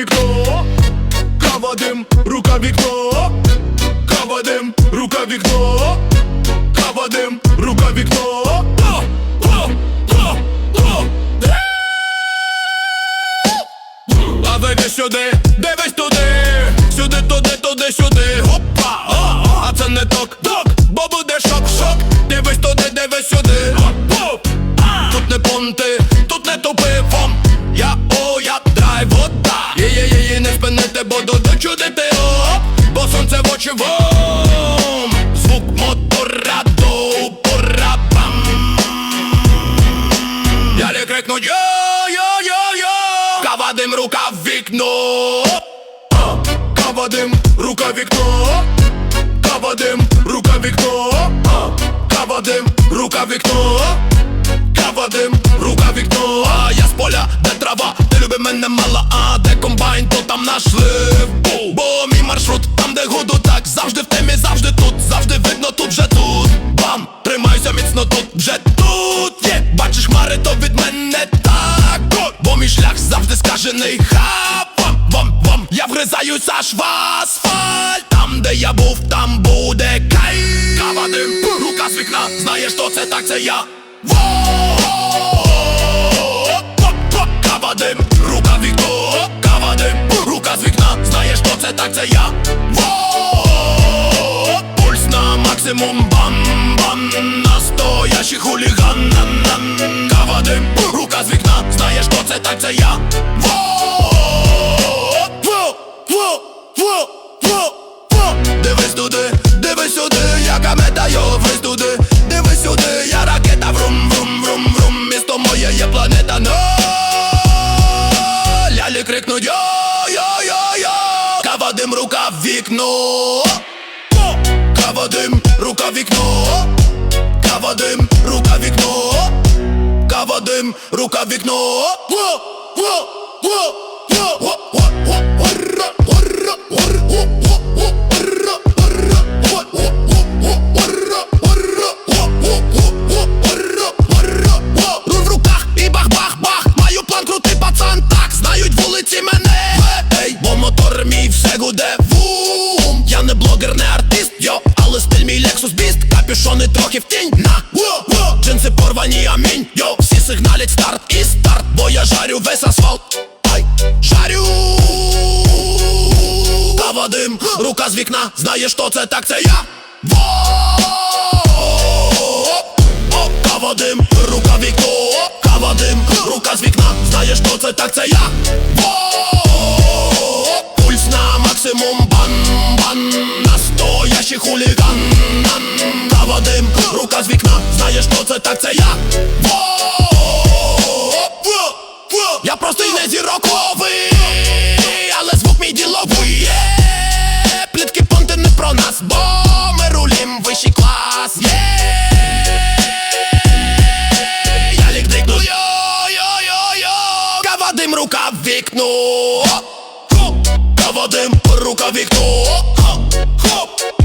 вікно, кава дим, рука вікно, кава дим, рука вікно, кава дим, рука вікно. А вийди сюди, дивись туди, сюди, туди, туди, сюди, Опа, а, це не ток, ток, бо буде шок, шок, дивись туди, дивись сюди, Оп, оп, тут не понти. Вам, звук мотора до упора, бам, не крикну йо-йо-йо-йо Кавадим рука в вікно. Кавадим рука в вікно. Кавадим рука в вікно. Кавадим рука в вікно скажений хапам Вам, вам, я вгризаюсь аж в асфальт. Там, де я був, там буде кай Кавадим, рука з вікна, знаєш, що це так, це я. Во! Кавадим, рука вікно. Кавадим, рука з вікна Знаєш, що це так, це я! Пульс на максимум Бам-бам Настоящий хуліган Нам-нам Кавадим, рука з вікна Знаєш, що це так, це я Місто моє є планета, но Лялі крикнуть йо-йо-йо-йо Кавадим, рука в вікно Кава Кавадим, рука в вікно Кавадим, рука в вікно Кавадим, рука в вікно! Во! Во! Во! Во! Трохи в тінь. На, Джинси порвані, амінь, йо! Всі сигналять старт і старт Бо я жарю весь асфальт. Ай, жарю! Кавадим, рука з вікна. Знаєш, що це? Так, це я. Во! О, Кавадим, рука вікно. Кавадим, рука з вікна. Знаєш, що це? Так, це я! Пульс на максимум. Бан-бан Настоящий хуліган з вікна Знаєш, що це так, це я! Я простий не зіроковий Але звук мій діловий Є! Плітки понти не про нас Бо ми рулім вищий клас Є! Я лік дикну Йо-йо-йо-йо Кавадим, рука в вікно! Кавадим, рука в вікно Хоп! Хоп!